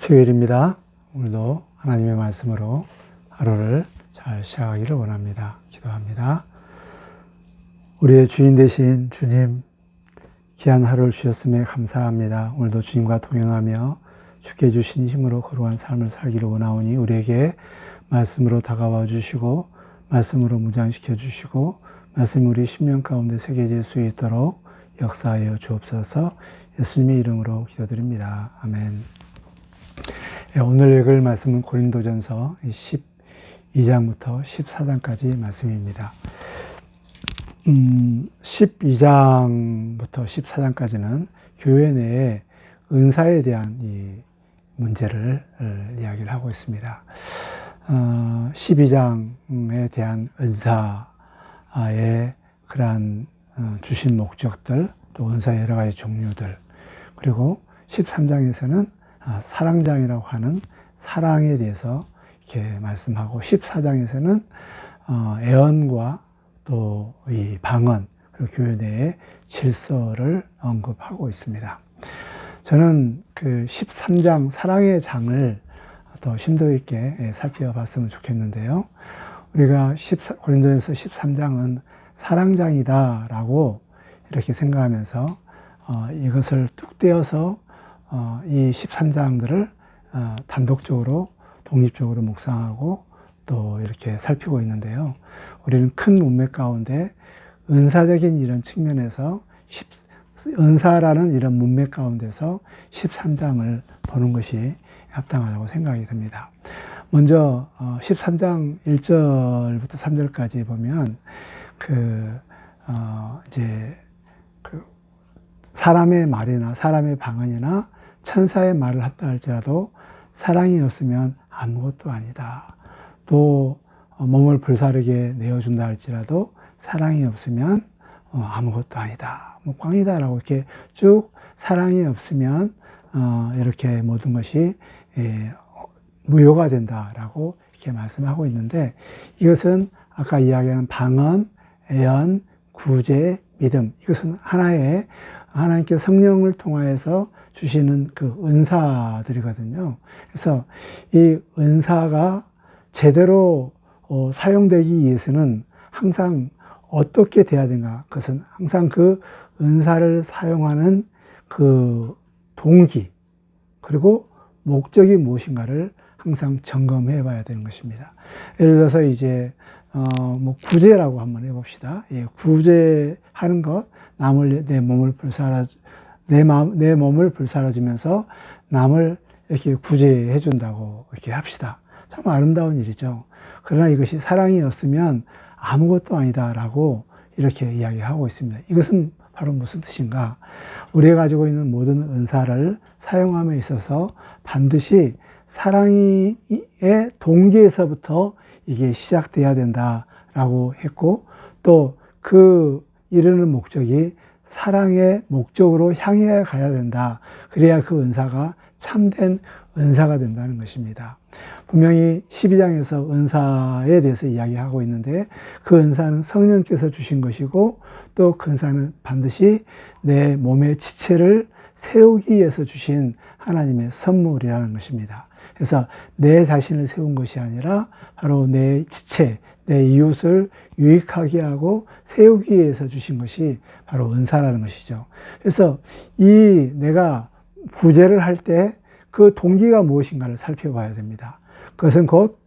수요일입니다. 오늘도 하나님의 말씀으로 하루를 잘 시작하기를 원합니다. 기도합니다. 우리의 주인 되신 주님, 귀한 하루를 주셨음에 감사합니다. 오늘도 주님과 동행하며 주께 주신 힘으로 거룩한 삶을 살기를 원하오니 우리에게 말씀으로 다가와 주시고 말씀으로 무장시켜 주시고 말씀이 우리 심령 가운데 새겨질 수 있도록 역사하여 주옵소서 예수님의 이름으로 기도드립니다. 아멘. 예, 오늘 읽을 말씀은 고린도전서 12장부터 14장까지 말씀입니다. 음, 12장부터 14장까지는 교회 내에 은사에 대한 이 문제를 어, 이야기를 하고 있습니다. 어, 12장에 대한 은사의 그러한 어, 주신 목적들, 또 은사의 여러 가지 종류들, 그리고 13장에서는 아, 사랑장이라고 하는 사랑에 대해서 이렇게 말씀하고 14장에서는 어, 애언과 또 이 방언 그리고 교회 내의 질서를 언급하고 있습니다. 저는 그 13장 사랑의 장을 더 심도 있게 예, 살펴봤으면 좋겠는데요. 우리가 14, 고린도에서 13장은 사랑장이다라고 이렇게 생각하면서 어, 이것을 뚝 떼어서 어, 이 13장들을 어, 단독적으로 독립적으로 묵상하고 또 이렇게 살피고 있는데요. 우리는 큰 문맥 가운데 은사적인 이런 측면에서 10, 은사라는 이런 문맥 가운데서 13장을 보는 것이 합당하다고 생각이 듭니다. 먼저 13장 1절부터 3절까지 보면 그 어, 이제 그 사람의 말이나 사람의 방언이나 천사의 말을 한다 할지라도 사랑이 없으면 아무것도 아니다. 또 어, 몸을 불사르게 내어준다 할지라도 사랑이 없으면 어, 아무것도 아니다. 뭐 꽝이다라고 이렇게 쭉 사랑이 없으면 어, 이렇게 모든 것이 예, 무효가 된다라고 이렇게 말씀하고 있는데 이것은 아까 이야기한 방언, 애언, 구제, 믿음 이것은 하나의 하나님께 성령을 통하여서 주시는 그 은사들이거든요. 그래서 이 은사가 제대로 어, 사용되기 위해서는 항상 어떻게 돼야 되는가? 그것은 항상 그 은사를 사용하는 그 동기, 그리고 목적이 무엇인가를 항상 점검해 봐야 되는 것입니다. 예를 들어서 이제, 어, 뭐, 구제라고 한번 해봅시다. 예, 구제하는 것, 남을, 내 몸을 불사라, 내 마음, 내 몸을 불사라지면서 남을 이렇게 구제해 준다고 이렇게 합시다. 참 아름다운 일이죠. 그러나 이것이 사랑이 없으면 아무것도 아니다라고 이렇게 이야기하고 있습니다. 이것은 바로 무슨 뜻인가? 우리가 가지고 있는 모든 은사를 사용함에 있어서 반드시 사랑의 동기에서부터 이게 시작돼야 된다라고 했고 또 그 이르는 목적이 사랑의 목적으로 향해 가야 된다. 그래야 그 은사가 참된 은사가 된다는 것입니다. 분명히 12장에서 은사에 대해서 이야기하고 있는데 그 은사는 성령께서 주신 것이고 또 그 은사는 반드시 내 몸의 지체를 세우기 위해서 주신 하나님의 선물이라는 것입니다. 그래서 내 자신을 세운 것이 아니라 바로 내 지체, 내 이웃을 유익하게 하고 세우기 위해서 주신 것이 바로 은사라는 것이죠. 그래서 이 내가 구제를 할 때 그 동기가 무엇인가를 살펴봐야 됩니다. 그것은 곧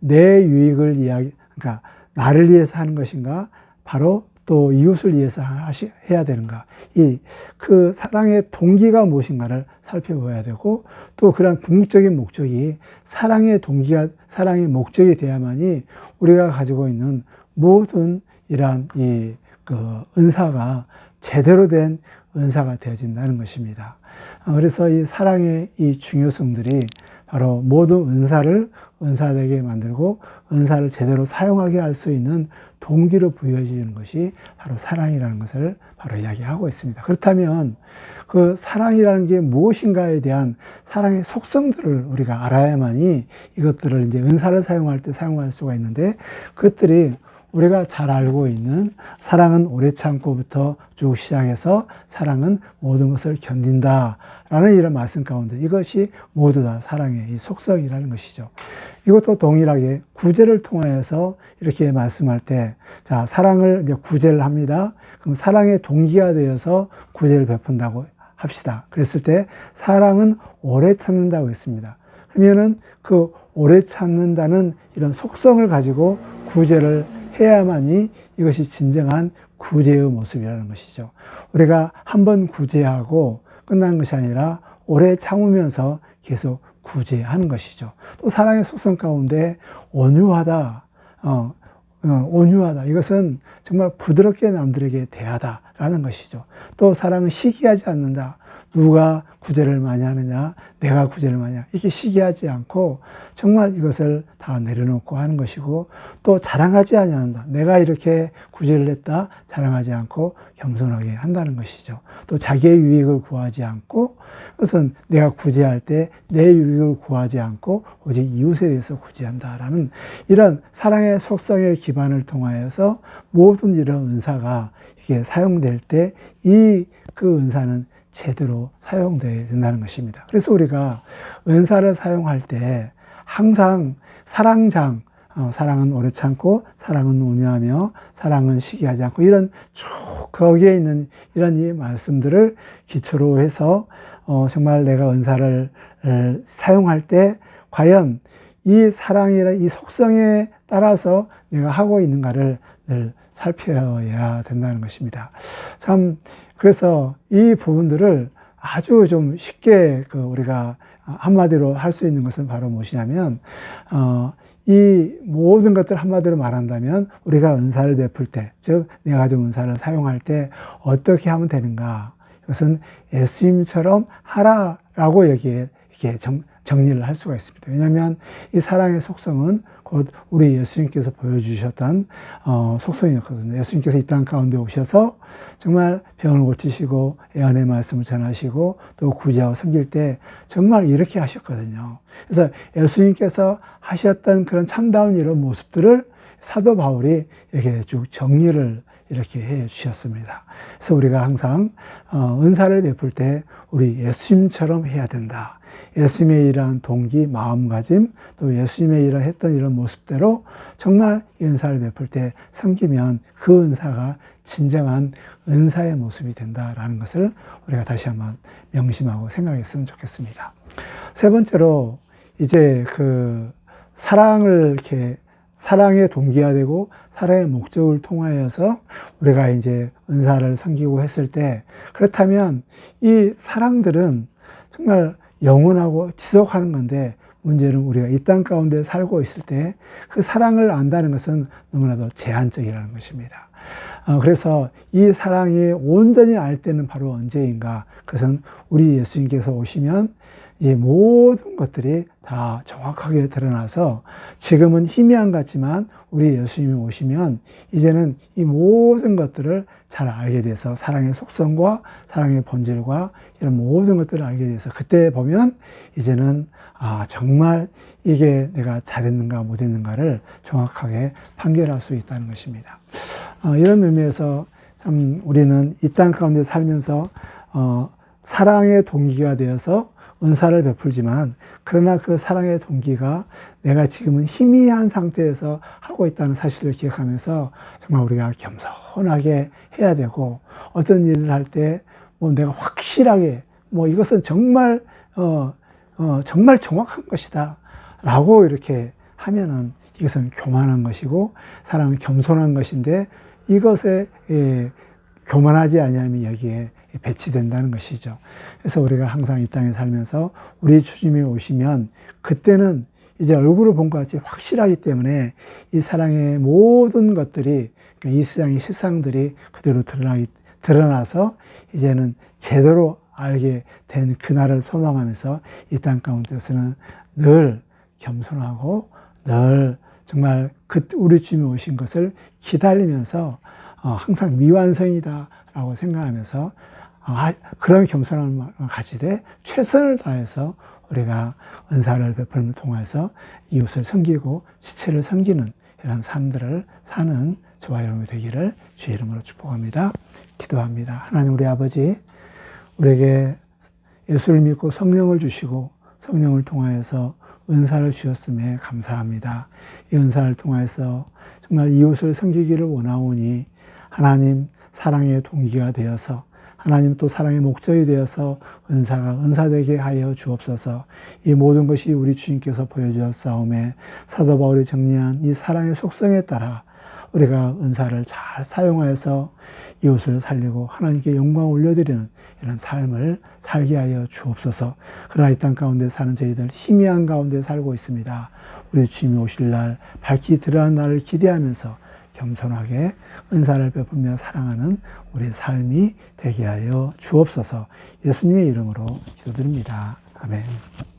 내 유익을 이야기, 그러니까 나를 위해서 하는 것인가, 바로 또 이웃을 위해서 하시, 해야 되는가. 이, 그 사랑의 동기가 무엇인가를 살펴봐야 되고, 또 그런 궁극적인 목적이 사랑의 동기가, 사랑의 목적이 돼야만이 우리가 가지고 있는 모든 이러한 이, 그, 은사가 제대로 된 은사가 되어진다는 것입니다. 어, 그래서 이 사랑의 이 중요성들이 바로 모든 은사를 은사되게 만들고 은사를 제대로 사용하게 할 수 있는 동기로 부여지는 것이 바로 사랑이라는 것을 바로 이야기하고 있습니다. 그렇다면 그 사랑이라는 게 무엇인가에 대한 사랑의 속성들을 우리가 알아야만이 이것들을 이제 은사를 사용할 때 사용할 수가 있는데 그것들이 우리가 잘 알고 있는 사랑은 오래 참고부터 쭉 시작해서 사랑은 모든 것을 견딘다. 라는 이런 말씀 가운데 이것이 모두 다 사랑의 이 속성이라는 것이죠. 이것도 동일하게 구제를 통하여서 이렇게 말씀할 때, 자, 사랑을 이제 구제를 합니다. 그럼 사랑의 동기가 되어서 구제를 베푼다고 합시다. 그랬을 때 사랑은 오래 참는다고 했습니다. 그러면은 그 오래 참는다는 이런 속성을 가지고 구제를 해야만이 이것이 진정한 구제의 모습이라는 것이죠. 우리가 한 번 구제하고 끝난 것이 아니라 오래 참으면서 계속 구제하는 것이죠. 또 사랑의 속성 가운데 온유하다, 어, 어, 온유하다. 이것은 정말 부드럽게 남들에게 대하다라는 것이죠. 또 사랑은 시기하지 않는다. 누가 구제를 많이 하느냐, 내가 구제를 많이 하냐. 이렇게 시기하지 않고 정말 이것을 다 내려놓고 하는 것이고 또 자랑하지 아니한다. 내가 이렇게 구제를 했다 자랑하지 않고 겸손하게 한다는 것이죠. 또 자기의 유익을 구하지 않고 그것은 내가 구제할 때 내 유익을 구하지 않고 오직 이웃에 대해서 구제한다라는 이런 사랑의 속성의 기반을 통하여서 모든 이런 은사가 이게 사용될 때 이 그 은사는 제대로 사용되어야 된다는 것입니다. 그래서 우리가 은사를 사용할 때 항상 사랑장, 어, 사랑은 오래 참고, 사랑은 온유하며, 사랑은 시기하지 않고, 이런 쭉 거기에 있는 이런 이 말씀들을 기초로 해서, 어, 정말 내가 은사를 을, 사용할 때, 과연 이 사랑이라는 이 속성에 따라서 내가 하고 있는가를 늘 살펴야 된다는 것입니다. 참, 그래서 이 부분들을 아주 좀 쉽게 그 우리가 한마디로 할 수 있는 것은 바로 무엇이냐면, 어, 이 모든 것들 한마디로 말한다면 우리가 은사를 베풀 때, 즉, 내가 가진 은사를 사용할 때 어떻게 하면 되는가? 이것은 예수님처럼 하라라고 여기에 이렇게 정, 정리를 할 수가 있습니다. 왜냐하면 이 사랑의 속성은 곧 우리 예수님께서 보여주셨던 어, 속성이었거든요. 예수님께서 이 땅 가운데 오셔서 정말 병을 고치시고 애언의 말씀을 전하시고 또 구제하고 섬길 때 정말 이렇게 하셨거든요. 그래서 예수님께서 하셨던 그런 참다운 이런 모습들을 사도 바울이 이렇게 쭉 정리를 이렇게 해 주셨습니다. 그래서 우리가 항상 어, 은사를 베풀 때 우리 예수님처럼 해야 된다. 예수님의 이러한 동기, 마음가짐, 또 예수님의 이러 했던 이런 모습대로 정말 이 은사를 베풀 때 섬기면 그 은사가 진정한 은사의 모습이 된다라는 것을 우리가 다시 한번 명심하고 생각했으면 좋겠습니다. 세 번째로 이제 그 사랑을 이렇게 사랑의 동기가 되고 사랑의 목적을 통하여서 우리가 이제 은사를 섬기고 했을 때 그렇다면 이 사랑들은 정말 영원하고 지속하는 건데 문제는 우리가 이 땅 가운데 살고 있을 때 그 사랑을 안다는 것은 너무나도 제한적이라는 것입니다. 어, 그래서 이 사랑이 온전히 알 때는 바로 언제인가? 그것은 우리 예수님께서 오시면 이 모든 것들이 다 정확하게 드러나서 지금은 희미한 것 같지만 우리 예수님이 오시면 이제는 이 모든 것들을 잘 알게 돼서 사랑의 속성과 사랑의 본질과 이런 모든 것들을 알게 돼서 그때 보면 이제는 아, 정말 이게 내가 잘했는가 못했는가를 정확하게 판결할 수 있다는 것입니다. 어, 이런 의미에서 참 우리는 이 땅 가운데 살면서 어, 사랑의 동기가 되어서 은사를 베풀지만 그러나 그 사랑의 동기가 내가 지금은 희미한 상태에서 하고 있다는 사실을 기억하면서 정말 우리가 겸손하게 해야 되고 어떤 일을 할 때 뭐 내가 확실하게 뭐 이것은 정말 어, 어 정말 정확한 것이다 라고 이렇게 하면은 이것은 교만한 것이고 사랑은 겸손한 것인데 이것에 예, 교만하지 아니하면 여기에 배치된다는 것이죠. 그래서 우리가 항상 이 땅에 살면서 우리 주님이 오시면 그때는 이제 얼굴을 본 것 같이 확실하기 때문에 이 사랑의 모든 것들이 그러니까 이 세상의 실상들이 그대로 드러나기, 드러나서 이제는 제대로 알게 된 그날을 소망하면서 이 땅 가운데서는 늘 겸손하고 늘 정말 그 우리 주님이 오신 것을 기다리면서 어, 항상 미완성이다라고 생각하면서 아, 그런 겸손함을 가지되 최선을 다해서 우리가 은사를 베풀음을 통해서 이웃을 섬기고 시체를 섬기는 이런 삶들을 사는 저와 여러분이 되기를 주의 이름으로 축복합니다. 기도합니다. 하나님 우리 아버지 우리에게 예수를 믿고 성령을 주시고 성령을 통하여서 은사를 주셨음에 감사합니다. 이 은사를 통하여서 정말 이웃을 섬기기를 원하오니 하나님 사랑의 동기가 되어서 하나님 또 사랑의 목적이 되어서 은사가 은사되게 하여 주옵소서. 이 모든 것이 우리 주님께서 보여주었사움에 사도 바울이 정리한 이 사랑의 속성에 따라 우리가 은사를 잘 사용하여서 이웃을 살리고 하나님께 영광 올려드리는 이런 삶을 살게 하여 주옵소서. 그러나 이 땅 가운데 사는 저희들 희미한 가운데 살고 있습니다. 우리 주님이 오실 날 밝히 드러난 날을 기대하면서 겸손하게 은사를 베풀며 사랑하는 우리의 삶이 되게 하여 주옵소서 예수님의 이름으로 기도드립니다. 아멘.